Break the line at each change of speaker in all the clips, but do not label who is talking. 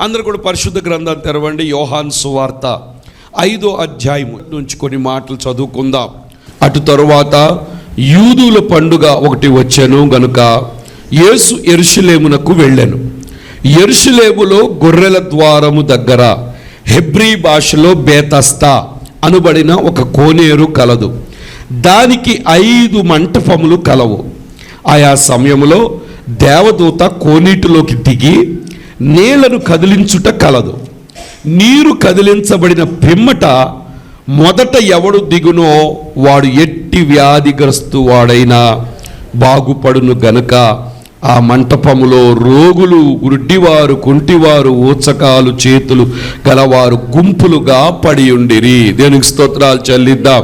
అందరూ కూడా పరిశుద్ధ గ్రంథాన్ని తెరవండి. యోహాన్ సువార్త ఐదో అధ్యాయం నుంచి కొన్ని మాటలు చదువుకుందాం. అటు తరువాత యూదుల పండుగ ఒకటి వచ్చాను గనుక యేసు ఎరుషులేమునకు వెళ్ళాను. ఎరుషులేములో గొర్రెల ద్వారము దగ్గర హెబ్రీ భాషలో బేతస్తా అనుబడిన ఒక కోనేరు కలదు. దానికి ఐదు మంటపములు కలవు. ఆయా సమయంలో దేవదూత కోనీటిలోకి దిగి నీళ్ళను కదిలించుట కలదు. నీరు కదిలించబడిన పిమ్మట మొదట ఎవడు దిగునో వాడు ఎట్టి వ్యాధిగ్రస్తు వాడైనా బాగుపడును గనుక. ఆ మంటపములో రోగులు గుడ్డివారు కుంటివారు ఊచకాలు చేతులు గలవారు గుంపులుగా పడి ఉండిరి దేనికి స్తోత్రాలు చెల్లిద్దాం.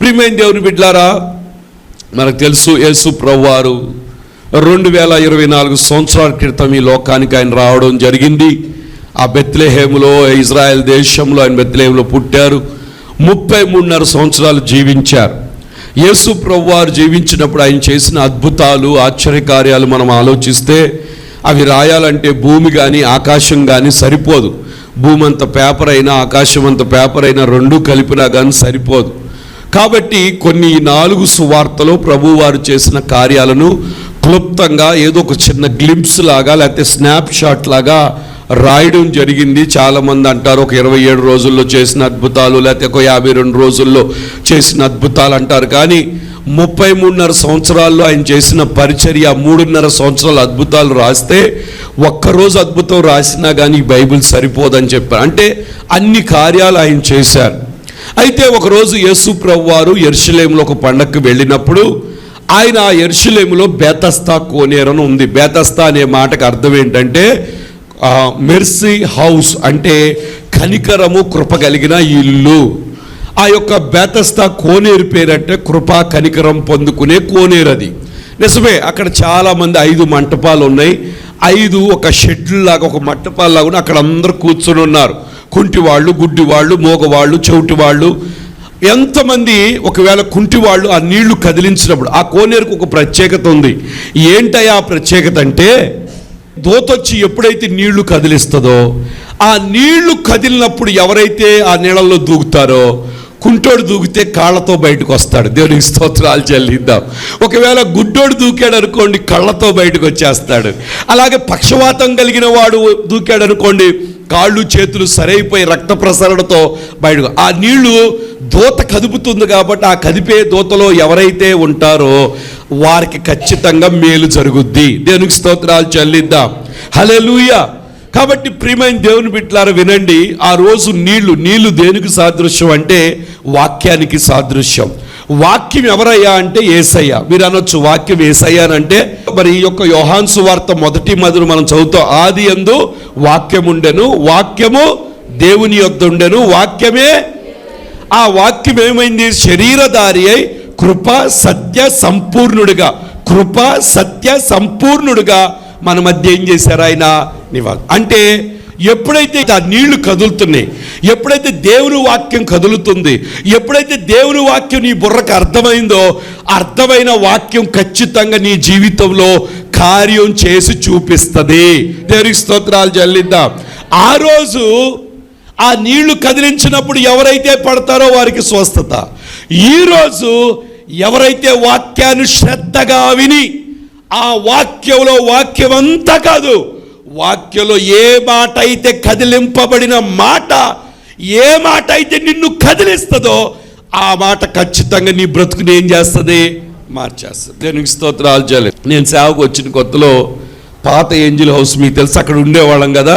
ప్రియమైన దేవుని బిడ్లారా మనకు తెలుసు యేసు ప్రవ్వారు రెండు వేల ఇరవై నాలుగు సంవత్సరాల క్రితం ఈ లోకానికి ఆయన రావడం జరిగింది. ఆ బెత్లెహేములో ఇజ్రాయెల్ దేశంలో ఆయన బెత్లెహేములో పుట్టారు. ముప్పై మూడున్నర సంవత్సరాలు జీవించారు. యేసు ప్రభువారు జీవించినప్పుడు ఆయన చేసిన అద్భుతాలు ఆశ్చర్యకార్యాలు మనం ఆలోచిస్తే అవి రాయాలంటే భూమి కానీ ఆకాశం కానీ సరిపోదు. భూమి అంత పేపర్ అయినా ఆకాశం అంత పేపర్ అయినా రెండు కలిపినా కానీ సరిపోదు. కాబట్టి కొన్ని నాలుగు సువార్తలు ప్రభువారు చేసిన కార్యాలను క్లుప్తంగా ఏదో ఒక చిన్న గ్లింప్స్ లాగా లేకపోతే స్నాప్ షాట్ లాగా రాయడం జరిగింది. చాలామంది అంటారు ఒక ఇరవై ఏడు రోజుల్లో చేసిన అద్భుతాలు లేకపోతే ఒక యాభై రెండు రోజుల్లో చేసిన అద్భుతాలు అంటారు. కానీ ముప్పై మూడున్నర సంవత్సరాల్లో ఆయన చేసిన పరిచర్య మూడున్నర సంవత్సరాల అద్భుతాలు రాస్తే ఒక్కరోజు అద్భుతం రాసినా కానీ బైబిల్ సరిపోదని చెప్పారు. అంటే అన్ని కార్యాలు ఆయన చేశారు. అయితే ఒకరోజు యేసు ప్రభు వారు ఎర్షలేములో ఒక పండగకు వెళ్ళినప్పుడు ఆయన ఆ ఎర్షులేములో బేతస్తా కోనేరను ఉంది. బేతస్తా అనే మాటకు అర్థం ఏంటంటే మెర్సీ హౌస్ అంటే కనికరము కృప కలిగిన ఇల్లు. ఆ యొక్క బేతస్తా కోనేరు పేరంటే కృపా కనికరం పొందుకునే కోనేరు అది. నిజమే అక్కడ చాలామంది ఐదు మంటపాలు ఉన్నాయి. ఐదు ఒక షెడ్లు లాగా ఒక మంటపాలు లాగా అక్కడ అందరూ కూర్చొని ఉన్నారు. కుంటి వాళ్ళు గుడ్డి వాళ్ళు మోగవాళ్ళు చెవిటి వాళ్ళు ఎంతమంది ఒకవేళ కుంటి వాళ్ళు ఆ నీళ్ళు కదిలించినప్పుడు ఆ కోనేరుకు ఒక ప్రత్యేకత ఉంది. ఏంటయ్యా ఆ ప్రత్యేకత అంటే దోతొచ్చి ఎప్పుడైతే నీళ్ళు కదిలిస్తుందో ఆ నీళ్ళు కదిలినప్పుడు ఎవరైతే ఆ నీళ్ళల్లో దూకుతారో కుంటోడు దూకితే కాళ్ళతో బయటకు వస్తాడు దేవునికి స్తోత్రాలు చెల్లిద్దాం. ఒకవేళ గుడ్డోడు దూకాడు అనుకోండి కళ్ళతో బయటకు వచ్చేస్తాడు అలాగే పక్షవాతం కలిగిన వాడు దూకాడు అనుకోండి కాళ్ళు చేతులు సరైపోయి రక్త ప్రసరణతో బయటకు ఆ నీళ్ళు దూత కదుపుతుంది కాబట్టి ఆ కదిపే దూతలో ఎవరైతే ఉంటారో వారికి ఖచ్చితంగా మేలు జరుగుద్ది. దేవునికి స్తోత్రాలు చెల్లిద్దాం. హల్లెలూయా. కాబట్టి ప్రియమైన దేవుని బిడ్డలారా వినండి. ఆ రోజు నీళ్ళు నీళ్ళు దేనికి సాదృశ్యం అంటే వాక్యానికి సాదృశ్యం. వాక్యం ఎవరయ్యా అంటే ఏసయ్య. మీరు అనొచ్చు వాక్యం ఏసయ్య అని అంటే మరి ఈ యొక్క యోహాన్సు వార్త మొదటి మధురు మనం చదువుతాం ఆది ఎందు వాక్యం ఉండెను వాక్యము దేవుని యొద్ద ఉండెను వాక్యమే ఆ వాక్యం ఏమైంది శరీరధారి అయి కృప సత్య సంపూర్ణుడిగా కృప సత్య సంపూర్ణుడిగా మన మధ్య ఏం చేశారు ఆయన? నివా అంటే ఎప్పుడైతే ఆ నీళ్ళు కదులుతున్నాయి ఎప్పుడైతే దేవుని వాక్యం కదులుతుంది ఎప్పుడైతే దేవుని వాక్యం నీ బుర్రకు అర్థమైందో అర్థమైన వాక్యం ఖచ్చితంగా నీ జీవితంలో కార్యం చేసి చూపిస్తుంది. దేవునికి స్తోత్రాలు చెల్లిద్దాం. ఆ రోజు ఆ నీళ్ళు కదిలించినప్పుడు ఎవరైతే పడతారో వారికి స్వస్థత. ఈరోజు ఎవరైతే వాక్యాన్ని శ్రద్ధగా విని ఆ వాక్యంలో వాక్యం అంతా కాదు వాక్యంలో ఏ మాట అయితే కదిలింపబడిన మాట ఏ మాట అయితే నిన్ను కదిలిస్తుందో ఆ మాట ఖచ్చితంగా నీ బ్రతుకుని ఏం చేస్తుంది? మార్చేస్తుంది. నేను స్తోత్రాలు చేయలేదు నేను సేవకు వచ్చిన కొత్తలో పాత ఏంజిల్ హౌస్ మీకు తెలుసు అక్కడ ఉండేవాళ్ళం కదా.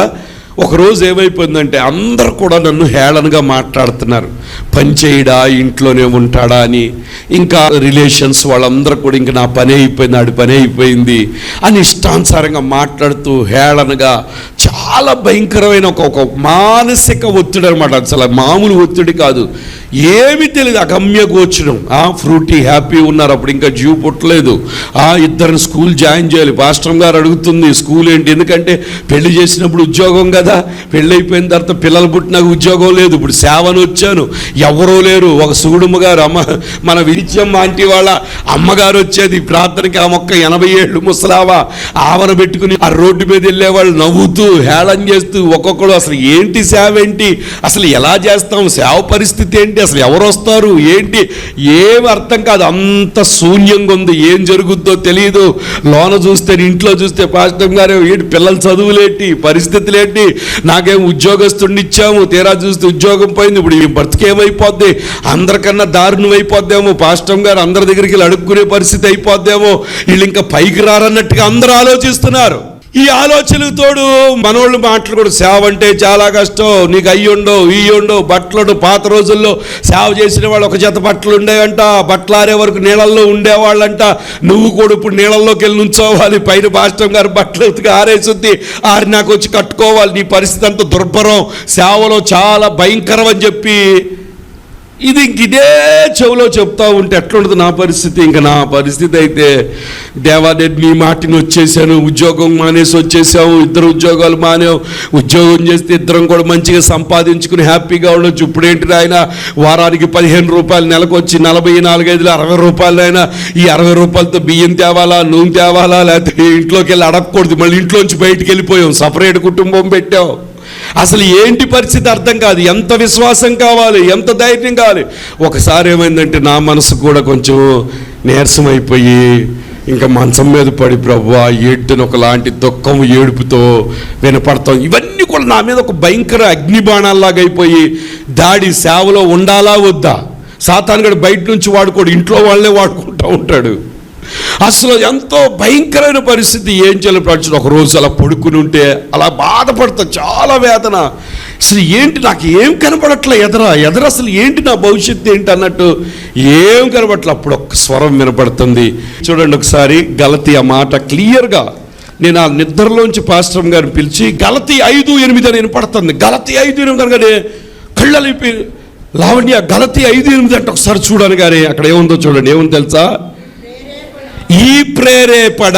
ఒకరోజు ఏమైపోయిందంటే అందరూ కూడా నన్ను హేళనగా మాట్లాడుతున్నారు. పని చేయడా? ఇంట్లోనే ఉంటాడా? అని. ఇంకా రిలేషన్స్ వాళ్ళందరూ కూడా ఇంకా నా పని అయిపోయింది ఆడి పని అయిపోయింది అని ఇష్టానుసారంగా మాట్లాడుతూ హేళనగా చాలా భయంకరమైన ఒక ఒక మానసిక ఒత్తిడి అనమాట అసలు మామూలు ఒత్తిడి కాదు. ఏమి తెలియదు. అగమ్య గోచరం. ఆ ఫ్రూటీ హ్యాపీ ఉన్నారు. అప్పుడు ఇంకా జీవు పుట్టలేదు. ఆ ఇద్దరిని స్కూల్ జాయిన్ చేయాలి. పాస్టర్ గారు అడుగుతుంది స్కూల్ ఏంటి? ఎందుకంటే పెళ్ళి చేసినప్పుడు ఉద్యోగం కదా. పెళ్ళి అయిపోయిన తర్వాత పిల్లలు పుట్టినాక ఉద్యోగం లేదు. ఇప్పుడు సేవను వచ్చాను. ఎవరూ లేరు. ఒక సుగుడుమ్మ గారు అమ్మ మన విరిచమ్మ ఆంటీ వాళ్ళ అమ్మగారు వచ్చేది. ప్రార్థనకి ఆ మొక్క ఎనభై ఏళ్ళు ముసలావా? ఆవన పెట్టుకుని ఆ రోడ్డు మీద వెళ్ళేవాళ్ళు నవ్వుతూ హేళ హేళన చేస్తూ ఒక్కొక్కడు అసలు ఏంటి సేవ ఏంటి అసలు ఎలా చేస్తాం? సేవ పరిస్థితి ఏంటి? అసలు ఎవరు వస్తారు ఏంటి? ఏం అర్థం కాదు. అంత శూన్యంగా ఉంది. ఏం జరుగుద్దో తెలియదు లోన చూస్తే ఇంట్లో చూస్తే పాస్టర్ గారు ఏంటి? పిల్లల చదువులేంటి? పరిస్థితులేంటి? నాకేం ఉద్యోగస్తుడిని ఇచ్చాము. తీరా చూస్తే ఉద్యోగం పోయింది. ఇప్పుడు ఈ బ్రతికేమైపోద్ది అందరికన్నా దారుణం అయిపోద్దేమో. పాస్టర్ గారు అందరి దగ్గరికి వెళ్ళి అడుక్కునే పరిస్థితి అయిపోద్దేమో. వీళ్ళు ఇంకా పైకి రారన్నట్టుగా అందరూ ఆలోచిస్తున్నారు. ఈ ఆలోచనకు తోడు మనోళ్ళు మాటలు కూడా సేవ అంటే చాలా కష్టం. నీకు అయ్యుండో ఇయ్యుండో బట్టలు పాత రోజుల్లో సేవ చేసిన వాళ్ళు ఒక జత బట్టలు ఉండేవంట. బట్టలు ఆరే వరకు నీళ్ళల్లో ఉండేవాళ్ళంట. నువ్వు కూడా ఇప్పుడు నీళ్ళల్లోకి వెళ్ళి నుంచోవాలి. పైన భాష్టం గారు బట్టలు ఉతికి ఆరేసుద్ది. ఆరి నాకు వచ్చి కట్టుకోవాలి. నీ పరిస్థితి అంత దుర్భరం. సేవలో చాలా భయంకరం అని చెప్పి ఇది ఇంక ఇదే చెవిలో చెప్తా ఉంటే ఎట్లుంటుంది నా పరిస్థితి ఇంకా నా పరిస్థితి అయితే దేవా నేను నీ మాటిని వచ్చేసాను ఉద్యోగం మానేసి వచ్చేసాము ఇద్దరు ఉద్యోగాలు మానేవు ఉద్యోగం చేస్తే ఇద్దరం కూడా మంచిగా సంపాదించుకుని హ్యాపీగా ఉండొచ్చు. ఇప్పుడేంటి ఆయన వారానికి పదిహేను రూపాయలు నెలకు వచ్చి నలభై నాలుగైదులు అరవై రూపాయలు అయినా ఈ అరవై రూపాయలతో బియ్యం తేవాలా నూనె తేవాలా లేకపోతే ఇంట్లోకి వెళ్ళి అడగకూడదు మళ్ళీ ఇంట్లోంచి బయటికి వెళ్ళిపోయాం సపరేట్ కుటుంబం పెట్టాం. అసలు ఏంటి పరిస్థితి అర్థం కాదు. ఎంత విశ్వాసం కావాలి? ఎంత ధైర్యం కావాలి? ఒకసారి ఏమైందంటే నా మనసు కూడా కొంచెం నీరసం అయిపోయి ఇంకా మంచం మీద పడి ప్రభు ఏడ్డును ఒకలాంటి దుఃఖం ఏడుపుతో వినపడతాం. ఇవన్నీ కూడా నా మీద ఒక భయంకర అగ్ని బాణాల్లాగా అయిపోయి దాడి సేవలో ఉండాలా వద్దా? సాతాన్గడు బయట నుంచి వాడుకోడు ఇంట్లో వాళ్ళనే వాడుకుంటూ ఉంటాడు. అసలు ఎంతో భయంకరమైన పరిస్థితి. ఏం చేయాలి ప్రచుడు ఒక రోజు అలా పడుకుని ఉంటే అలా బాధపడతా చాలా వేదన. అసలు ఏంటి నాకు ఏం కనపడట్లే ఎదరా? ఎదర అసలు ఏంటి నా భవిష్యత్తు ఏంటి అన్నట్టు ఏం కనపడట్లే అప్పుడు ఒక స్వరం వినపడుతుంది చూడండి ఒకసారి గలతి ఆ మాట క్లియర్గా. నేను ఆ నిద్రలోంచి పాస్టర్ గారిని పిలిచి గలతి ఐదు ఎనిమిది అని వినపడుతుంది. గలతి ఐదు ఎనిమిది అనగానే కళ్ళలిపి లావణ్య గలతి ఐదు ఎనిమిది అంటే ఒకసారి చూడాలి కానీ అక్కడ ఏముందో చూడండి. ఏముంది తెలుసా? ఈ ప్రేరేపడ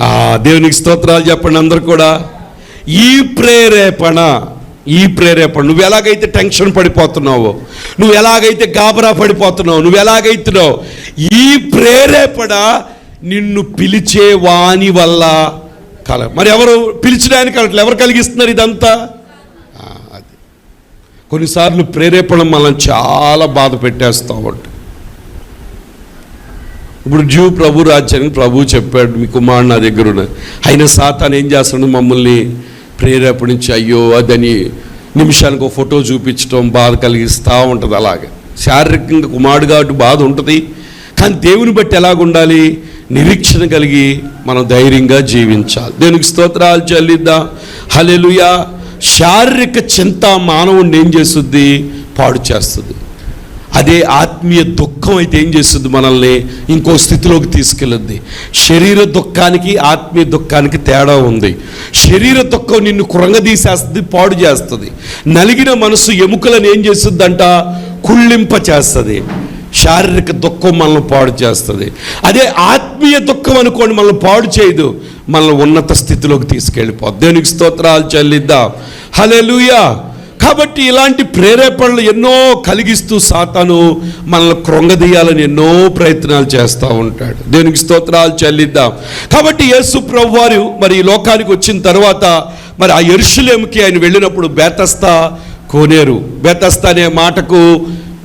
ఆ దేవునికి స్తోత్రాలు చెప్పండి అందరు కూడా. ఈ ప్రేరేపణ ఈ ప్రేరేపణ. నువ్వు ఎలాగైతే టెన్షన్ పడిపోతున్నావో నువ్వు ఎలాగైతే గాబరా పడిపోతున్నావు నువ్వు ఎలాగైతున్నావు ఈ ప్రేరేపణ నిన్ను పిలిచే వాణి వల్ల కల మరి ఎవరు పిలిచడానికి కలగట్లేదు ఎవరు కలిగిస్తున్నారు ఇదంతా? కొన్నిసార్లు ప్రేరేపణ మనం చాలా బాధ పెట్టేస్తూ ఇప్పుడు జూ ప్రభు రాజ్యానికి ప్రభు చెప్పాడు మీ కుమారుడు నా దగ్గర ఉన్నది అయినా సాతాన్ ఏం చేస్తున్నాడు? మమ్మల్ని ప్రేరేపణించి అయ్యో అదని నిమిషానికి ఒక ఫోటో చూపించడం బాధ కలిగిస్తూ ఉంటుంది అలాగే. శారీరకంగా కుమారుడు కాబట్టి బాధ ఉంటుంది కానీ దేవుని బట్టి ఎలాగుండాలి? నిరీక్షణ కలిగి మనం ధైర్యంగా జీవించాలి. దేనికి స్తోత్రాలు చల్లిద్దా. హలెలుయా శారీరక చింత మానవుడిని ఏం చేస్తుంది? పాడు చేస్తుంది. అదే ఆత్మీయ దుఃఖం అయితే ఏం చేస్తుంది మనల్ని ఇంకో స్థితిలోకి తీసుకెళ్ళింది శరీర దుఃఖానికి ఆత్మీయ దుఃఖానికి తేడా ఉంది. శరీర దుఃఖం నిన్ను కురంగదీసేస్తుంది పాడు చేస్తుంది. నలిగిన మనసు ఎముకలను ఏం చేస్తుందంట? కుళ్ళింప చేస్తుంది. శారీరక దుఃఖం మనల్ని పాడు చేస్తుంది. అదే ఆత్మీయ దుఃఖం అనుకోండి మనల్ని పాడు చేయదు. మనల్ని ఉన్నత స్థితిలోకి తీసుకెళ్ళిపోద్ది. దేవునికి స్తోత్రాలు చెల్లిద్దాం. హలెలూయా కాబట్టి ఇలాంటి ప్రేరేపణలు ఎన్నో కలిగిస్తూ సాతాను మనల్ని కృంగదీయాలని ఎన్నో ప్రయత్నాలు చేస్తూ ఉంటాడు. దేనికి స్తోత్రాలు చెల్లిద్దాం. కాబట్టి యేసు ప్రభు వారు మరి ఈ లోకానికి వచ్చిన తర్వాత మరి ఆ ఎరుషులేముకి ఆయన వెళ్ళినప్పుడు బేతస్తా కోనేరు. బేతస్తా అనే మాటకు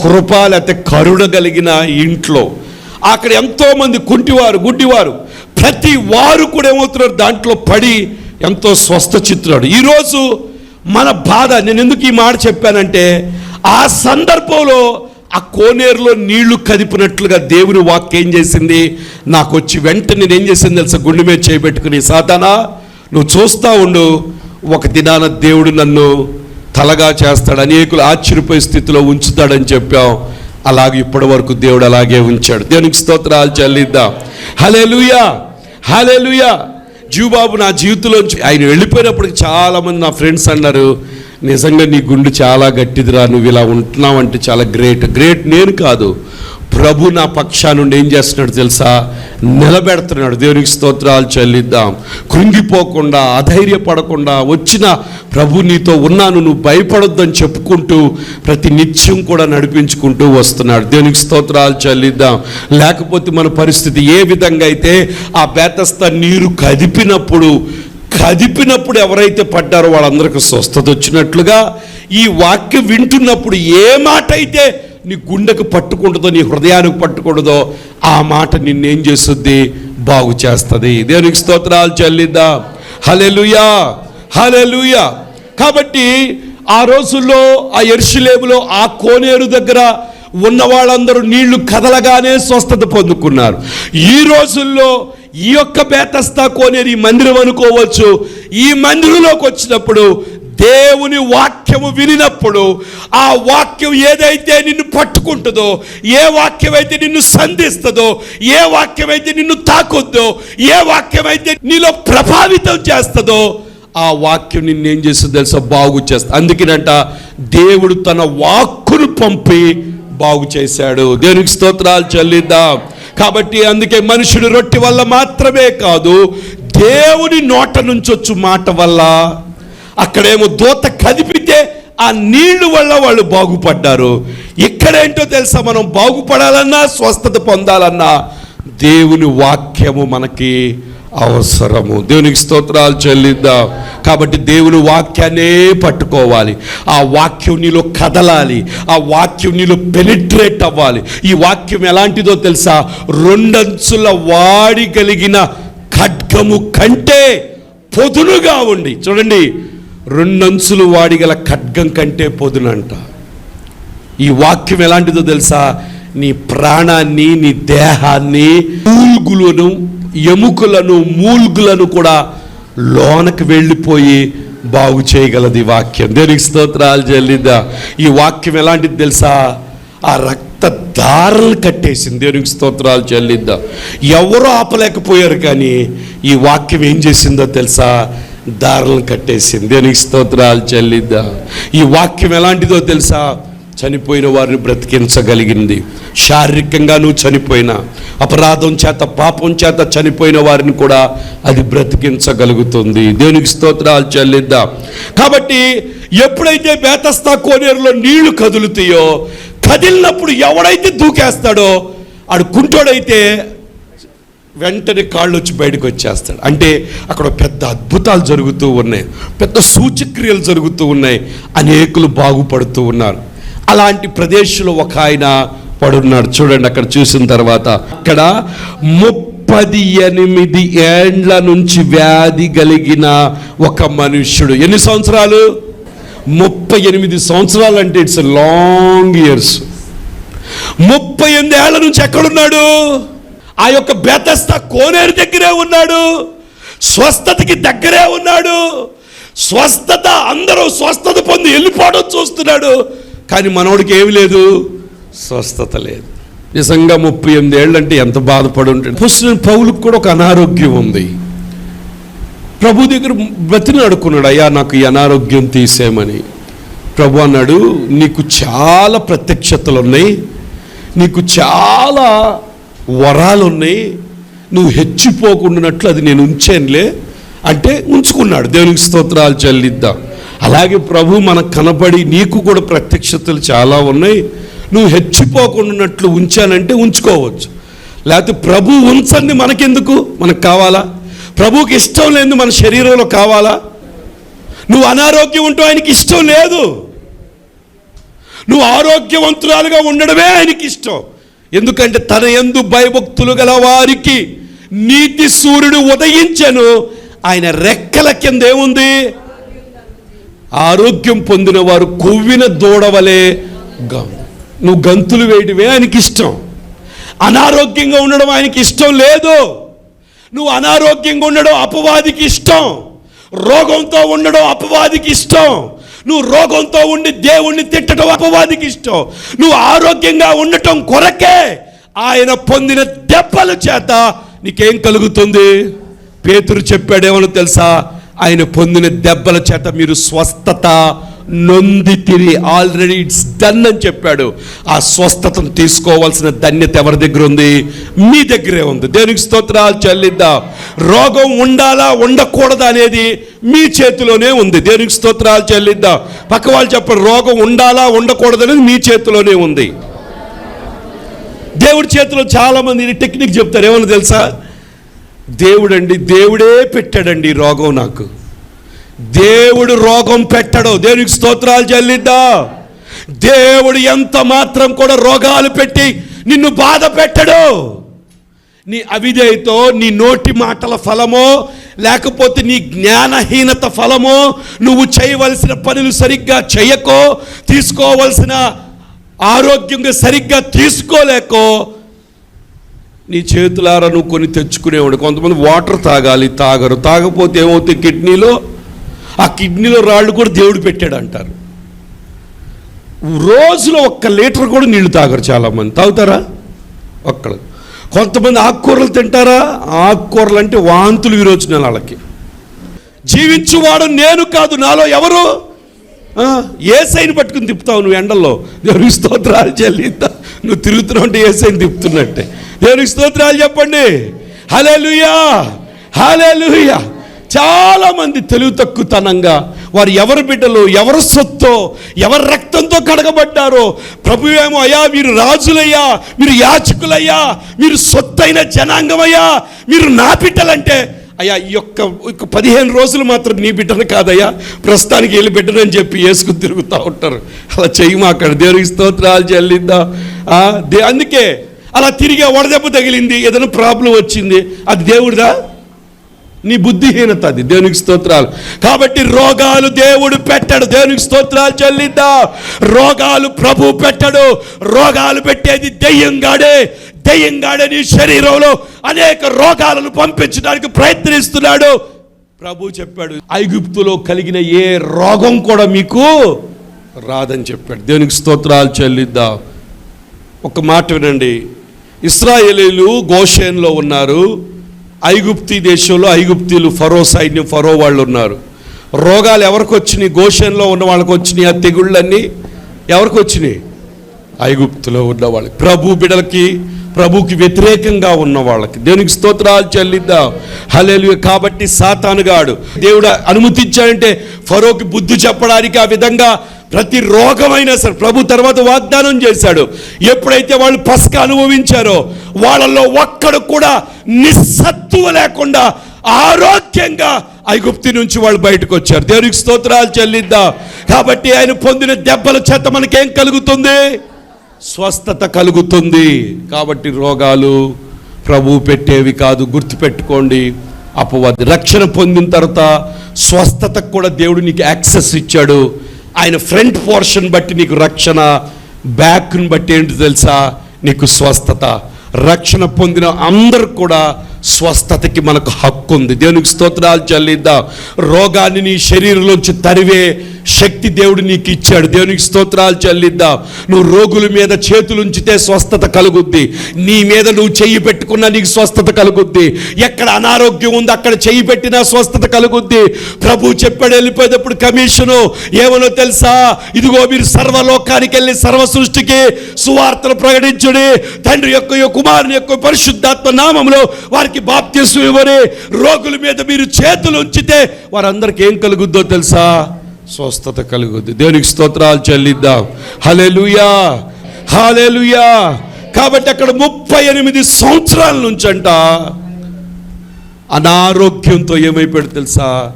కృప లేకపోతే కరుణ కలిగిన ఇంట్లో. అక్కడ ఎంతోమంది కుంటివారు గుడ్డివారు ప్రతి వారు కూడా ఏమవుతున్నారు? దాంట్లో పడి ఎంతో స్వస్థ చిత్రాడు ఈరోజు మన బాధ నేను ఎందుకు ఈ మాట చెప్పానంటే ఆ సందర్భంలో ఆ కోనేరులో నీళ్ళు కదిపినట్లుగా దేవుని వాక్ ఏం చేసింది? నాకు వచ్చి వెంటనే నేను ఏం చేసింది తెలుసా? గుండె మీద చేయబెట్టుకుని సాతానా నువ్వు చూస్తా ఉండు ఒక దినాన దేవుడు నన్ను తలగా చేస్తాడు అనేకులు ఆశ్చర్యపోయే స్థితిలో ఉంచుతాడని చెప్పాం. అలాగే ఇప్పటి వరకు దేవుడు అలాగే ఉంచాడు. దేవునికి స్తోత్రాలు చెల్లిద్దాం. హలే లూయ జీవబాబు నా జీవితంలోంచి ఆయన వెళ్ళిపోయినప్పటికి చాలామంది నా ఫ్రెండ్స్ అన్నారు నిజంగా నీ గుండు చాలా గట్టిదిరా నువ్వు ఇలా ఉంటున్నావు అంటే చాలా గ్రేట్. గ్రేట్ నేను కాదు ప్రభు నా పక్షా నుండి ఏం చేస్తున్నాడు తెలుసా? నిలబెడుతున్నాడు. దేవునికి స్తోత్రాలు చెల్లిద్దాం. కృంగిపోకుండా అధైర్యపడకుండా వచ్చిన ప్రభు నీతో ఉన్నాను నువ్వు భయపడొద్దని చెప్పుకుంటూ ప్రతి నిత్యం కూడా నడిపించుకుంటూ వస్తున్నాడు. దేవునికి స్తోత్రాలు చెల్లిద్దాం. లేకపోతే మన పరిస్థితి ఏ విధంగా అయితే ఆ బేతస్త నీరు కదిపినప్పుడు కదిపినప్పుడు ఎవరైతే పడ్డారో వాళ్ళందరికీ స్వస్థత వచ్చినట్లుగా ఈ వాక్యం వింటున్నప్పుడు ఏ మాట అయితే నీ గుండెకు పట్టుకుంటుందో నీ హృదయానికి పట్టుకుంటుందో ఆ మాట నిన్నేం చేస్తుంది? బాగు చేస్తుంది. దేవునికి స్తోత్రాలు చెల్లిద్దా. హలెలుయా హలెలుయా కాబట్టి ఆ రోజుల్లో ఆ ఎర్షిలేములో ఆ కోనేరు దగ్గర ఉన్న వాళ్ళందరూ నీళ్ళు కదలగానే స్వస్థత పొందుకున్నారు. ఈ రోజుల్లో ఈ యొక్క బేతస్తా కోనేరు ఈ మందిరం అనుకోవచ్చు. ఈ మందిరంలోకి వచ్చినప్పుడు దేవుని వాక్యము వినినప్పుడు ఆ వాక్యం ఏదైతే నిన్ను పట్టుకుంటుందో ఏ వాక్యం అయితే నిన్ను సంధిస్తుందో ఏ వాక్యం అయితే నిన్ను తాకొద్దో ఏ వాక్యం అయితే నీలో ప్రభావితం చేస్తుందో ఆ వాక్యం నిన్ను ఏం చేస్తుందో తెలుసా? బాగు చేస్తా అందుకేనంట దేవుడు తన వాక్కును పంపి బాగు చేశాడు. దేవునికి స్తోత్రాలు చెల్లిద్దాం. కాబట్టి అందుకే మనుషుడు రొట్టె వల్ల మాత్రమే కాదు దేవుని నోట నుంచి వచ్చు మాట వల్ల అక్కడేమో దూత కదిపితే ఆ నీళ్ళు వల్ల వాళ్ళు బాగుపడ్డారు. ఇక్కడేంటో తెలుసా? మనం బాగుపడాలన్నా స్వస్థత పొందాలన్నా దేవుని వాక్యము మనకి అవసరము. దేవునికి స్తోత్రాలు చెల్లిద్దాం. కాబట్టి దేవుని వాక్యాన్నే పట్టుకోవాలి. ఆ వాక్యం నీలో కదలాలి. ఆ వాక్యం నీలో పెనిట్రేట్ అవ్వాలి. ఈ వాక్యం ఎలాంటిదో తెలుసా? రెండంచుల వాడి కలిగిన ఖడ్గము కంటే పొదునుగా ఉండి. చూడండి. రెండంచులు వాడిగల ఖడ్గం కంటే పొదునంట. ఈ వాక్యం ఎలాంటిదో తెలుసా? నీ ప్రాణాన్ని నీ దేహాన్ని మూల్గులను ఎముకలను మూల్గులను కూడా లోనకు వెళ్ళిపోయి బాగు చేయగలది వాక్యం. దేనికి స్తోత్రాలు చెల్లిద్దా. ఈ వాక్యం ఎలాంటిది తెలుసా? ఆ రక్త దారలు కట్టేసింది. దేవునికి స్తోత్రాలు చెల్లిద్దా. ఎవరు ఆపలేకపోయారు కానీ ఈ వాక్యం ఏం చేసిందో తెలుసా? దారులను కట్టేసింది. దేనికి స్తోత్రాలు చెల్లిద్దా. ఈ వాక్యం ఎలాంటిదో తెలుసా? చనిపోయిన వారిని బ్రతికించగలిగింది. శారీరకంగా నువ్వు చనిపోయినా అపరాధం చేత పాపం చేత చనిపోయిన వారిని కూడా అది బ్రతికించగలుగుతుంది. దేనికి స్తోత్రాలు చెల్లిద్దాం. కాబట్టి ఎప్పుడైతే బేతస్తా కోనేరులో నీళ్ళు కదులుతాయో కదిలినప్పుడు ఎవడైతే దూకేస్తాడో ఆడు కుంటోడైతే వెంటనే కాళ్ళు వచ్చి బయటకు వచ్చేస్తాడు. అంటే అక్కడ పెద్ద అద్భుతాలు జరుగుతూ ఉన్నాయి. పెద్ద సూచక్రియలు జరుగుతూ ఉన్నాయి. అనేకులు బాగుపడుతూ ఉన్నారు. అలాంటి ప్రదేశంలో ఒక ఆయన పడున్నాడు. చూడండి అక్కడ చూసిన తర్వాత అక్కడ ముప్పది ఎనిమిది ఏండ్ల నుంచి వ్యాధి కలిగిన ఒక మనుష్యుడు. ఎన్ని సంవత్సరాలు? ముప్పై ఎనిమిది సంవత్సరాలు అంటే ఇట్స్ లాంగ్ ఇయర్స్. ముప్పై ఎనిమిది ఏళ్ళ నుంచి ఎక్కడున్నాడు? ఆ యొక్క బేతస్త కోనేరు దగ్గరే ఉన్నాడు. స్వస్థతకి దగ్గరే ఉన్నాడు. స్వస్థత అందరూ స్వస్థత పొంది వెళ్ళిపోవడం చూస్తున్నాడు. కానీ మనోడికి ఏమి లేదు? స్వస్థత లేదు. నిజంగా ముప్పై ఎనిమిది ఏళ్ళు అంటే ఎంత బాధపడి ఉంటాడు. పుస్తకం పౌలకు కూడా ఒక అనారోగ్యం ఉంది. ప్రభు దగ్గర బ్రతిని అడుక్కున్నాడు అయ్యా నాకు ఈ అనారోగ్యం తీసేయమని. ప్రభు అన్నాడు నీకు చాలా ప్రత్యక్షతలు ఉన్నాయి. నీకు చాలా వరాలు ఉన్నాయి నువ్వు హెచ్చిపోకుండానట్లు అది నేను ఉంచానులే అంటే ఉంచుకున్నాడు. దేవునికి స్తోత్రాలు చెల్లిద్దాం. అలాగే ప్రభు మనకు కనపడి నీకు కూడా ప్రత్యక్షతలు చాలా ఉన్నాయి. నువ్వు హెచ్చిపోకుండానట్లు ఉంచానంటే ఉంచుకోవచ్చు. లేకపోతే ప్రభు ఉంచండి మనకెందుకు? మనకు కావాలా? ప్రభువుకి ఇష్టం లేదు మన శరీరంలో కావాలా? నువ్వు అనారోగ్యం ఉంటూ ఆయనకి ఇష్టం లేదు. నువ్వు ఆరోగ్యవంతురాలుగా ఉండడమే ఆయనకి ఇష్టం. ఎందుకంటే తన ఎందు భయభక్తులు గల వారికి నీతి సూర్యుడు ఉదయించను. ఆయన రెక్కల కింద ఏముంది ఆరోగ్యం పొందిన వారు కొవ్విన దూడవలే గం నువ్వు గంతులు వేయడమే ఆయనకి ఇష్టం. అనారోగ్యంగా ఉండడం ఆయనకి ఇష్టం లేదు. నువ్వు అనారోగ్యంగా ఉండడం అపవాదికి ఇష్టం. రోగంతో ఉండడం అపవాదికి ఇష్టం. నువ్వు రోగంతో ఉండి దేవుణ్ణి తిట్టడం అపవాదికి ఇష్టం. నువ్వు ఆరోగ్యంగా ఉండటం కొరకే ఆయన పొందిన దెబ్బల చేత నీకేం కలుగుతుంది? పేతురు చెప్పాడేమో తెలుసా? ఆయన పొందిన దెబ్బల చేత మీరు స్వస్థత నొంది తిరి ఆల్రెడీ ఇట్స్ డన్ అని చెప్పాడు. ఆ స్వస్థతను తీసుకోవాల్సిన ధన్యత ఎవరి దగ్గర ఉంది? మీ దగ్గరే ఉంది. దేనికి స్తోత్రాలు చెల్లిద్దాం. రోగం ఉండాలా ఉండకూడదా అనేది మీ చేతిలోనే ఉంది. దేనికి స్తోత్రాలు చెల్లిద్దాం. పక్క వాళ్ళు చెప్పరు రోగం ఉండాలా ఉండకూడదు అనేది మీ చేతిలోనే ఉంది. దేవుడి చేతిలో చాలా మంది టెక్నిక్ చెప్తారు. ఏమన్నా తెలుసా? దేవుడండి దేవుడే పెట్టాడండి రోగం నాకు. దేవుడు రోగం పెట్టడు. దేవునికి స్తోత్రాలు చెల్లిద్దా? దేవుడు ఎంత మాత్రం కూడా రోగాలు పెట్టి నిన్ను బాధ పెట్టడు. నీ అవిధేయతో నీ నోటి మాటల ఫలమో లేకపోతే నీ జ్ఞానహీనత ఫలమో నువ్వు చేయవలసిన పనులు సరిగ్గా చేయకో తీసుకోవలసిన ఆరోగ్యంగా సరిగ్గా తీసుకోలేకో నీ చేతులారా నువ్వు కొని తెచ్చుకునేవాడు. కొంతమంది వాటర్ తాగాలి తాగరు. తాగపోతే ఏమవుతుంది కిడ్నీలో ఆ కిడ్నీలో రాళ్ళు కూడా దేవుడు పెట్టాడు అంటారు రోజులో ఒక్క లీటర్ కూడా నీళ్ళు తాగరు చాలామంది. తాగుతారా? ఒక్కడు కొంతమంది ఆకుకూరలు తింటారా? ఆకుకూరలు అంటే వాంతులు విరోచన వాళ్ళకి. జీవించువాడు నేను కాదు నాలో ఎవరు? ఏ సైన్ పట్టుకుని తిప్పుతావు నువ్వు ఎండల్లో? దేవునికి స్తోత్రాలు చెల్లిద్దా నువ్వు తిరుగుతున్నావు అంటే ఏ సైన్ తిప్పుతున్నట్టే. దేవునికి స్తోత్రాలు చెప్పండి. హలే హలే లుయా చాలామంది తెలివి తక్కువతనంగా వారు ఎవరి బిడ్డలు ఎవరి సొత్తో ఎవరి రక్తంతో కడగబడ్డారో ప్రభు ఏమో అయ్యా మీరు రాజులయ్యా మీరు యాచకులయ్యా మీరు సొత్తైన జనాంగమయ్యా మీరు నా బిడ్డలంటే అయ్యా ఈ యొక్క ఒక పదిహేను రోజులు మాత్రం నీ బిడ్డను కాదయ్యా ప్రస్తుతానికి వెళ్ళి బిడ్డనని చెప్పి వేసుకుని తిరుగుతూ ఉంటారు. అలా చెయ్యి అక్కడ? దేవునికి స్తోత్రాలు చెల్లిద్దా. దే- అందుకే అలా తిరిగి వడదెబ్బ తగిలింది ఏదైనా ప్రాబ్లం వచ్చింది అది దేవుడిదా? నీ బుద్ధిహీనత అది. దేవునికి స్తోత్రాలు. కాబట్టి రోగాలు దేవుడు పెట్టడు. దేవునికి స్తోత్రాలు చెల్లిద్దా. రోగాలు ప్రభు పెట్టడు. రోగాలు పెట్టేది దెయ్యంగాడే. దెయ్యంగాడే నీ శరీరంలో అనేక రోగాలను పంపించడానికి ప్రయత్నిస్తున్నాడు. ప్రభు చెప్పాడు ఐగుప్తులో కలిగిన ఏ రోగం కూడా మీకు రాదని చెప్పాడు. దేవునికి స్తోత్రాలు చెల్లిద్దా. ఒక మాట వినండి. ఇస్రాయేలీలు గోషేన్లో ఉన్నారు. ఐగుప్తి దేశంలో ఐగుప్తీలు ఫరో సైన్యం ఫరో వాళ్ళు ఉన్నారు రోగాలు ఎవరికి వచ్చినాయి? గోషన్లో ఉన్న వాళ్ళకి వచ్చినాయి ఆ తెగుళ్ళన్నీ ఎవరికి వచ్చినాయి? ఐగుప్తులో ఉన్న వాళ్ళకి. ప్రభు బిడలకి ప్రభుకి వ్యతిరేకంగా ఉన్న వాళ్ళకి. దేవునికి స్తోత్రాలు చెల్లిద్దాం. హలేలు కాబట్టి సాతానుగాడు దేవుడు అనుమతించాడంటే ఫరోకి బుద్ధి చెప్పడానికి ఆ విధంగా ప్రతి రోగమైనా సరే ప్రభు తర్వాత వాగ్దానం చేశాడు. ఎప్పుడైతే వాళ్ళు పసక అనుభవించారో వాళ్ళల్లో ఒక్కడు కూడా నిస్సత్తువ లేకుండా ఆరోగ్యంగా ఐగుప్తి నుంచి వాళ్ళు బయటకు వచ్చారు దేవునికి స్తోత్రాలు చెల్లిద్దాం. కాబట్టి ఆయన పొందిన దెబ్బల చేత మనకేం కలుగుతుంది? స్వస్థత కలుగుతుంది. కాబట్టి రోగాలు ప్రభు పెట్టేవి కాదు గుర్తుపెట్టుకోండి. అపవాది రక్షణ పొందిన తర్వాత స్వస్థతకు కూడా దేవుడు నీకు యాక్సెస్ ఇచ్చాడు. ఆయన ఫ్రంట్ పోర్షన్ బట్టి నీకు రక్షణ బ్యాక్ని బట్టి ఏంటి తెలుసా? నీకు స్వస్థత. రక్షణ పొందిన అందరు కూడా స్వస్థతకి మనకు హక్కు ఉంది దేవునికి స్తోత్రాలు చెల్లిద్దాం. రోగాన్ని నీ శరీరంలోంచి తరివే శక్తి దేవుడు నీకు ఇచ్చాడు. దేవునికి స్తోత్రాలు చెల్లిద్దాం. నువ్వు రోగుల మీద చేతులు ఉంచితే స్వస్థత కలుగుద్ది. నీ మీద నువ్వు చెయ్యి పెట్టుకున్నా నీకు స్వస్థత కలుగుద్ది. ఎక్కడ అనారోగ్యం ఉంది అక్కడ చెయ్యి పెట్టినా స్వస్థత కలుగుద్ది. ప్రభు చెప్పాడు వెళ్ళిపోయేటప్పుడు కమిషను ఏమనో తెలుసా? ఇదిగో మీరు సర్వలోకానికి వెళ్ళి సర్వ సృష్టికి సువార్తను ప్రకటించుడి. తండ్రి యొక్క యొక్క కుమారుని యొక్క పరిశుద్ధాత్మ నామంలో వారికి బాప్త్యసు ఇవ్వని రోగుల మీద మీరు చేతులు ఉంచితే వారందరికి ఏం కలుగుద్దో తెలుసా? స్వస్థత కలుగుద్ది. దేవునికి స్తోత్రాలు చెల్లిద్దాం. హలెలుయా హలెలుయా కాబట్టి అక్కడ ముప్పై ఎనిమిది సంవత్సరాల నుంచి అంట అనారోగ్యంతో ఏమైపోయాడు తెలుసా?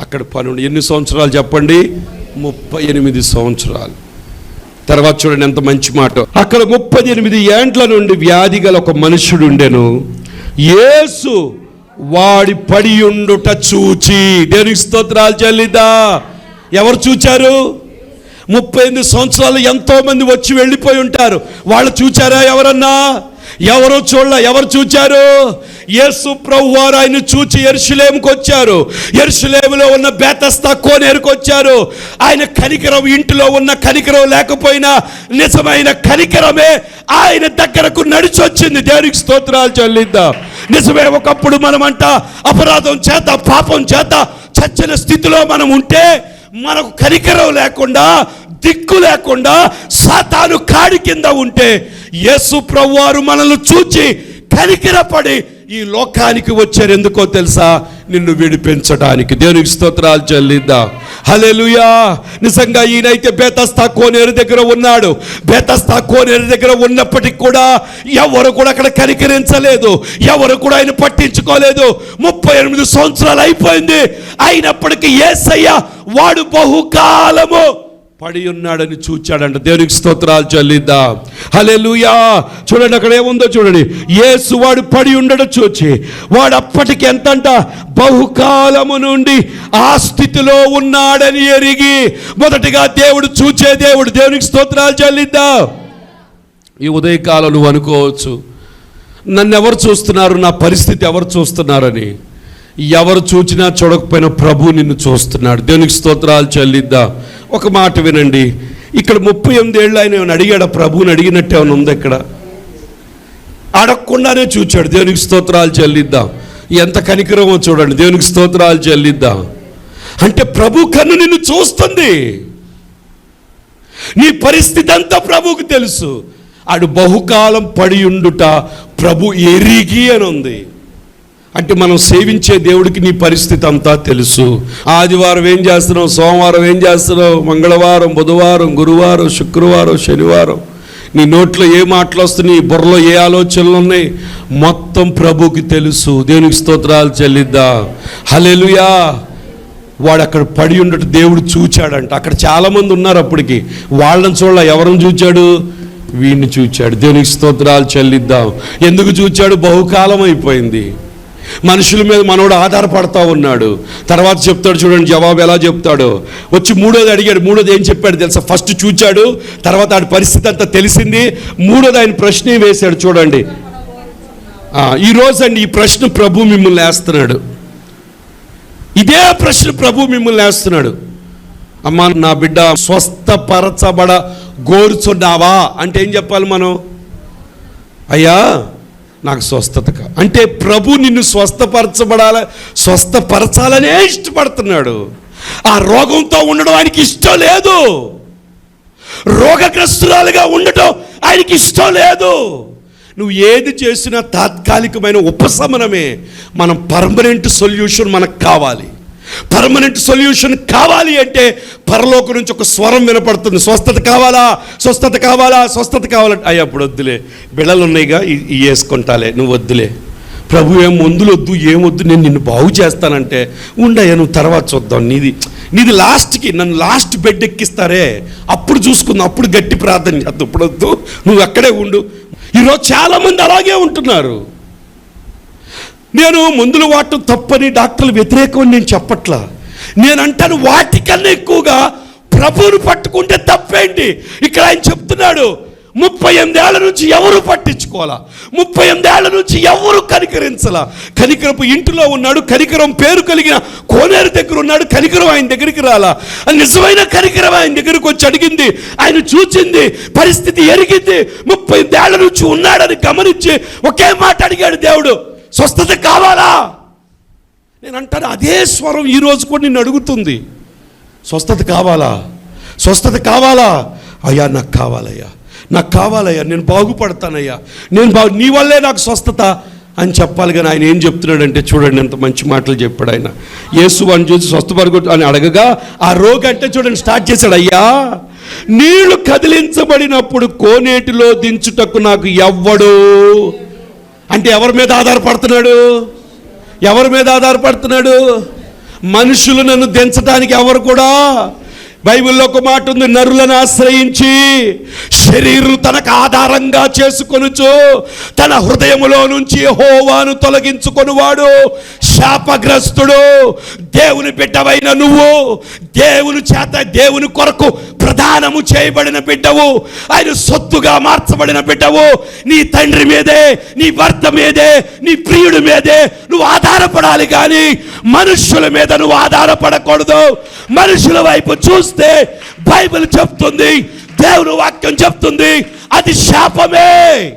అక్కడ పనుండి ఎన్ని సంవత్సరాలు చెప్పండి? ముప్పై ఎనిమిది సంవత్సరాలు. తర్వాత చూడండి ఎంత మంచి మాట. అక్కడ ముప్పై ఎనిమిది ఏండ్ల నుండి వ్యాధి గల ఒక మనుషుడు ఉండెను. యేసు వాడి పడి ఉండుట చూచి. దేనికి స్తోత్రాలు చెల్లిదా ఎవరు చూచారు? ముప్పై ఎనిమిది సంవత్సరాలు ఎంతోమంది వచ్చి వెళ్ళిపోయి ఉంటారు. వాళ్ళు చూచారా ఎవరన్నా? ఎవరు చూడలే? ఎవరు చూచారు? యేసు ప్రభు వారు ఆయన చూచి ఎరుషులేముకు వచ్చారు. ఎరుషులేములో ఉన్న బేతస్తా కోనేరుకు వచ్చారు. ఆయన కనికరం ఇంటిలో ఉన్న కనికరం లేకపోయినా నిజమైన కనికరమే ఆయన దగ్గరకు నడిచొచ్చింది. దేవునికి స్తోత్రాలు చెల్లిద్దాం. నిజమే ఒకప్పుడు మనమంట అపరాధం చేత పాపం చేత చచ్చిన స్థితిలో మనం ఉంటే మనకు కనికరం లేకుండా దిక్కు లేకుండా సాతాను కాడి కింద ఉంటే యేసు ప్రభువారు మనల్ని చూచి కనికరపడి ఈ లోకానికి వచ్చారు. ఎందుకో తెలుసా? నిన్ను విడిపించడానికి. దేవునికి స్తోత్రాలు చెల్లిద్దాం. హల్లెలూయా. నిజంగా ఈయనైతే బేతస్తా కోనేరు దగ్గర ఉన్నాడు. బేతస్తా కోనేరు దగ్గర ఉన్నప్పటికి కూడా ఎవరు కూడా అక్కడ కనికరించలేదు. ఎవరు కూడా ఆయన పట్టించుకోలేదు. ముప్పై ఎనిమిది సంవత్సరాలు అయిపోయింది. అయినప్పటికీ ఏసయ్య వాడు బహుకాలము. పడి ఉన్నాడని చూచాడంట. దేవునికి స్తోత్రాలు చెల్లిద్దాం. లూయా చూడండి అక్కడ ఏముందో చూడండి. యేసు వాడు పడి ఉండడం చూచి వాడు అప్పటికి ఎంతంట? బహుకాలము నుండి ఆ స్థితిలో ఉన్నాడని ఎరిగి మొదటిగా దేవుడు చూచే దేవుడు. దేవునికి స్తోత్రాలు చల్లిద్దా. ఈ ఉదయకాలం నువ్వు అనుకోవచ్చు నన్ను ఎవరు చూస్తున్నారు నా పరిస్థితి ఎవరు చూస్తున్నారని. ఎవరు చూచినా చూడకపోయినా ప్రభు నిన్ను చూస్తున్నాడు. దేవునికి స్తోత్రాలు చెల్లిద్దా. ఒక మాట వినండి. ఇక్కడ ముప్పై ఎనిమిది ఏళ్ళు ఆయన ఏమైనా అడిగాడు? ప్రభువుని అడిగినట్టు ఏమైనా ఉంది ఇక్కడ? అడగకుండానే చూచాడు. దేవునికి స్తోత్రాలు చెల్లిద్దాం. ఎంత కనికరమో చూడండి. దేవునికి స్తోత్రాలు చెల్లిద్దాం. అంటే ప్రభు కన్ను నిన్ను చూస్తుంది. నీ పరిస్థితి అంతా ప్రభువుకు తెలుసు. ఆడు బహుకాలం పడి ఉండుట ప్రభు ఎరిగి అని ఉంది. అంటే మనం సేవించే దేవుడికి నీ పరిస్థితి అంతా తెలుసు. ఆదివారం ఏం చేస్తున్నావు? సోమవారం ఏం చేస్తున్నావు? మంగళవారం బుధవారం గురువారం శుక్రవారం శనివారం. నీ నోట్లో ఏ మాటలు వస్తున్నాయి? బుర్రలో ఏ ఆలోచనలు ఉన్నాయి? మొత్తం ప్రభుకి తెలుసు. దేవునికి స్తోత్రాలు చెల్లిద్దా. హలెలుయా వాడు అక్కడ పడి ఉండటం దేవుడు చూచాడంట. అక్కడ చాలామంది ఉన్నారు అప్పటికి. వాళ్ళని చూడాల ఎవరిని చూచాడు? వీడిని చూచాడు. దేవునికి స్తోత్రాలు చెల్లిద్దాం. ఎందుకు చూచాడు? బహుకాలం అయిపోయింది. మనుషుల మీద మనోడు ఆధారపడతా ఉన్నాడు. తర్వాత చెప్తాడు చూడండి జవాబు ఎలా చెప్తాడు. వచ్చి మూడోది అడిగాడు మూడోది ఏం చెప్పాడు తెలుసా? ఫస్ట్ చూచాడు తర్వాత ఆడి పరిస్థితి అంతా తెలిసింది మూడోది ఆయన ప్రశ్న వేశాడు చూడండి. ఈరోజు ఈ రోజు అండి ఈ ప్రశ్న ప్రభు మిమ్మల్ని వేస్తున్నాడు. ఇదే ప్రశ్న ప్రభు మిమ్మల్ని వేస్తున్నాడు. అమ్మా నా బిడ్డ స్వస్థపరచబడ గోరుచున్నావా? అంటే ఏం చెప్పాలి మనం? అయ్యా నాకు స్వస్థత కా. అంటే ప్రభు నిన్ను స్వస్థపరచబడాల స్వస్థపరచాలనే ఇష్టపడుతున్నాడు. ఆ రోగంతో ఉండడం ఆయనకి ఇష్టం లేదు. రోగగ్రస్తురాలుగా ఉండటం ఆయనకి ఇష్టం లేదు. నువ్వు ఏది చేసినా తాత్కాలికమైన ఉపశమనమే. మనం పర్మనెంట్ సొల్యూషన్ మనకు కావాలి. పర్మనెంట్ సొల్యూషన్ కావాలి అంటే పరలోక నుంచి ఒక స్వరం వినపడుతుంది. స్వస్థత కావాలా? స్వస్థత కావాలా? స్వస్థత కావాలంటే అయ్యా అప్పుడు వద్దులే. బిళ్ళలు ఉన్నాయిగా ఇవి వేసుకుంటాలే. నువ్వు వద్దులే. ప్రభు ఏం మందులు వద్దు ఏమొద్దు నేను నిన్ను బాగు చేస్తానంటే ఉండయ్యా నువ్వు తర్వాత చూద్దాం. నీది నీది లాస్ట్కి నన్ను లాస్ట్ బెడ్ ఎక్కిస్తారే. అప్పుడు చూసుకుందాం అప్పుడు గట్టి ప్రార్థన చేద్దాం. ఇప్పుడు వద్దు నువ్వు అక్కడే ఉండు. ఈరోజు చాలామంది అలాగే ఉంటున్నారు. నేను మందులు వాడటం తప్పని డాక్టర్లు వ్యతిరేకం నేను చెప్పట్లా. నేను అంటాను వాటికన్నా ఎక్కువగా ప్రభువును పట్టుకుంటే తప్పేంటి? ఇక్కడ ఆయన చెప్తున్నాడు ముప్పై ఎనిమిదేళ్ళ నుంచి ఎవరు పట్టించుకోవాలా? ముప్పై ఎనిమిదేళ్ళ నుంచి ఎవరు కనికరించాలా? కనికరపు ఇంటిలో ఉన్నాడు కనికరం పేరు కలిగిన కోనేరు దగ్గర ఉన్నాడు కనికరం ఆయన దగ్గరికి రాలా. నిజమైన కనికరం ఆయన దగ్గరికి వచ్చి అడిగింది ఆయన చూచింది పరిస్థితి ఎరిగింది. ముప్పై ఎనిమిదేళ్ళ నుంచి ఉన్నాడని గమనించి ఒకే మాట అడిగాడు దేవుడు స్వస్థత కావాలా? నేను అంటాను అదే స్వరం ఈరోజు కూడా నిన్ను అడుగుతుంది. స్వస్థత కావాలా? స్వస్థత కావాలా? అయ్యా నాకు కావాలయ్యా. నాకు కావాలయ్యా నేను బాగుపడతానయ్యా. నేను బాగు నీ వల్లే నాకు స్వస్థత అని చెప్పాలి కానీ ఆయన ఏం చెప్తున్నాడంటే చూడండి ఎంత మంచి మాటలు చెప్పాడు ఆయన. యేసు అని చూసి స్వస్థపరగొ అని అడగగా ఆ రోగి అంటే చూడండి స్టార్ట్ చేశాడు అయ్యా నీళ్ళు కదిలించబడినప్పుడు కోనేటిలో దించుటకు నాకు ఎవ్వడు అంటే ఎవరి మీద ఆధారపడుతున్నాడు? ఎవరి మీద ఆధారపడుతున్నాడు? మనుషులు నన్ను దించడానికి ఎవరు కూడా బైబిల్లో ఒక మాట ఉంది నరులను ఆశ్రయించి శరీరం తనకు ఆధారంగా చేసుకొనుచు తన హృదయములో నుంచి హోవాను తొలగించుకొనివాడు. శాపగ్రస్తుడు దేవుని బిడ్డవైన నువ్వు దేవుని చేత దేవుని కొరకు ప్రధానము చేయబడిన బిడ్డవు ఆయన సొత్తుగా మార్చబడిన బిడ్డవు. నీ తండ్రి మీదే నీ భర్త మీదే నీ ప్రియుడి మీదే నువ్వు ఆధారపడాలి కానీ మనుషుల మీద నువ్వు ఆధారపడకూడదు. మనుషుల వైపు చూస్తే బైబిల్ చెప్తుంది దేవుని వాక్యం చెప్తుంది అది శాపమే.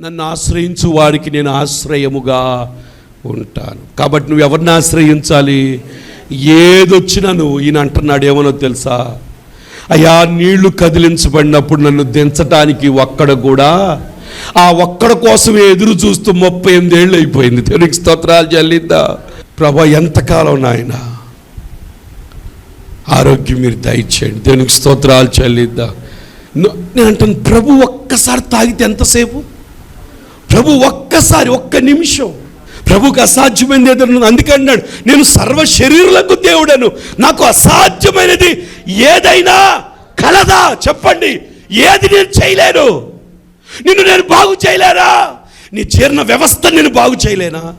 నన్ను ఆశ్రయించు వారికి నేను ఆశ్రయముగా ఉంటాను. కాబట్టి నువ్వు ఎవరిని ఆశ్రయించాలి? ఏదొచ్చినా నువ్వు ఈయన అంటున్నాడు ఏమనో తెలుసా? అయ్యా నీళ్ళు కదిలించబడినప్పుడు నన్ను దించటానికి ఒక్కడ కూడా ఆ ఒక్కడ కోసమే ఎదురు చూస్తూ ముప్పై ఎనిమిదేళ్ళు అయిపోయింది. తెలుగు స్తోత్రాలు చెల్లిద్దా. ప్రభా ఎంతకాలం నాయనా? ఆరోగ్యం మీరు దయచేయండి. దేవునికి స్తోత్రాలు చెల్లిద్దా. నేను అంటాను ప్రభు ఒక్కసారి తాగితే ఎంతసేపు? ప్రభు ఒక్కసారి ఒక్క నిమిషం. ప్రభుకు అసాధ్యమైనది ఏదన్నా అందుకన్నాడు నేను సర్వ శరీరులకు దేవుడను. నాకు అసాధ్యమైనది ఏదైనా కలదా? చెప్పండి. ఏది నేను చేయలేను? నిన్ను నేను బాగు చేయలేనా? నీ జీర్ణ వ్యవస్థ నేను బాగు చేయలేనా?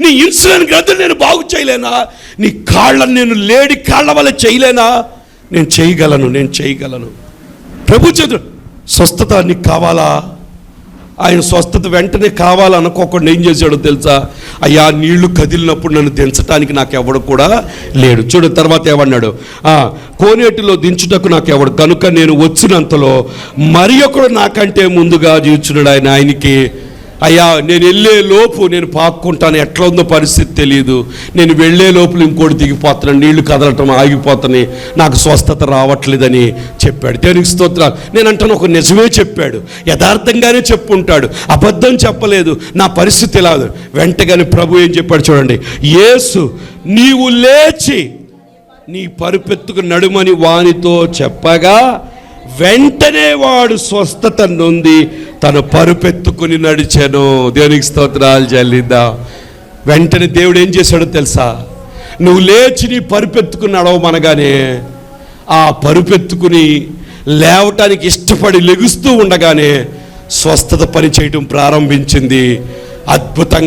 నీ ఇన్సులిన్ గ్రంథులు నేను బాగు చేయలేనా? నీ కాళ్ళను నేను లేడి కాళ్ళ వల్ల చేయలేనా? నేను చేయగలను నేను చేయగలను. ప్రభు చేతుడు స్వస్థత నీకు కావాలా? ఆయన స్వస్థత వెంటనే కావాలనుకోకుండా ఏం చేశాడో తెలుసా? అయ్యా నీళ్ళు కదిలినప్పుడు నన్ను దించడానికి నాకు ఎవడు కూడా లేడు. చూడు తర్వాత ఏమన్నాడు? కోనేటిలో దించుటకు నాకు ఎవడు కనుక నేను వచ్చినంతలో మరి ఒకడు నాకంటే ముందుగా జీవించున్నాడు ఆయన. ఆయనకి అయ్యా నేను వెళ్ళే లోపు నేను పాక్కుంటాను. ఎట్లా ఉందో పరిస్థితి తెలియదు నేను వెళ్ళే లోపు ఇంకోటి దిగిపోతున్నాను. నీళ్ళు కదలటం ఆగిపోతున్నాయి. నాకు స్వస్థత రావట్లేదని చెప్పాడు. దేవునికి స్తోత్ర నేను అంటాను ఒక నిజమే చెప్పాడు. యథార్థంగానే చెప్పుంటాడు. అబద్ధం చెప్పలేదు. నా పరిస్థితి ఇలా వెంటగానే ప్రభు ఏం చెప్పాడు చూడండి. యేసు నీవు లేచి నీ పరుపెత్తుకు నడుమని వానితో చెప్పగా వెంటనే వాడు స్వస్థత నొంది తను పరుపెత్తుకుని నడిచాను. దేవునికి స్తోత్రాలు చెల్లిందా వెంటనే దేవుడు ఏం చేశాడో తెలుసా? నువ్వు లేచి నీ పరుపెత్తుకుని నడవమనగానే ఆ పరుపెత్తుకుని లేవటానికి ఇష్టపడి లెగుస్తూ ఉండగానే స్వస్థత పని చేయటం ప్రారంభించింది. అద్భుతంగా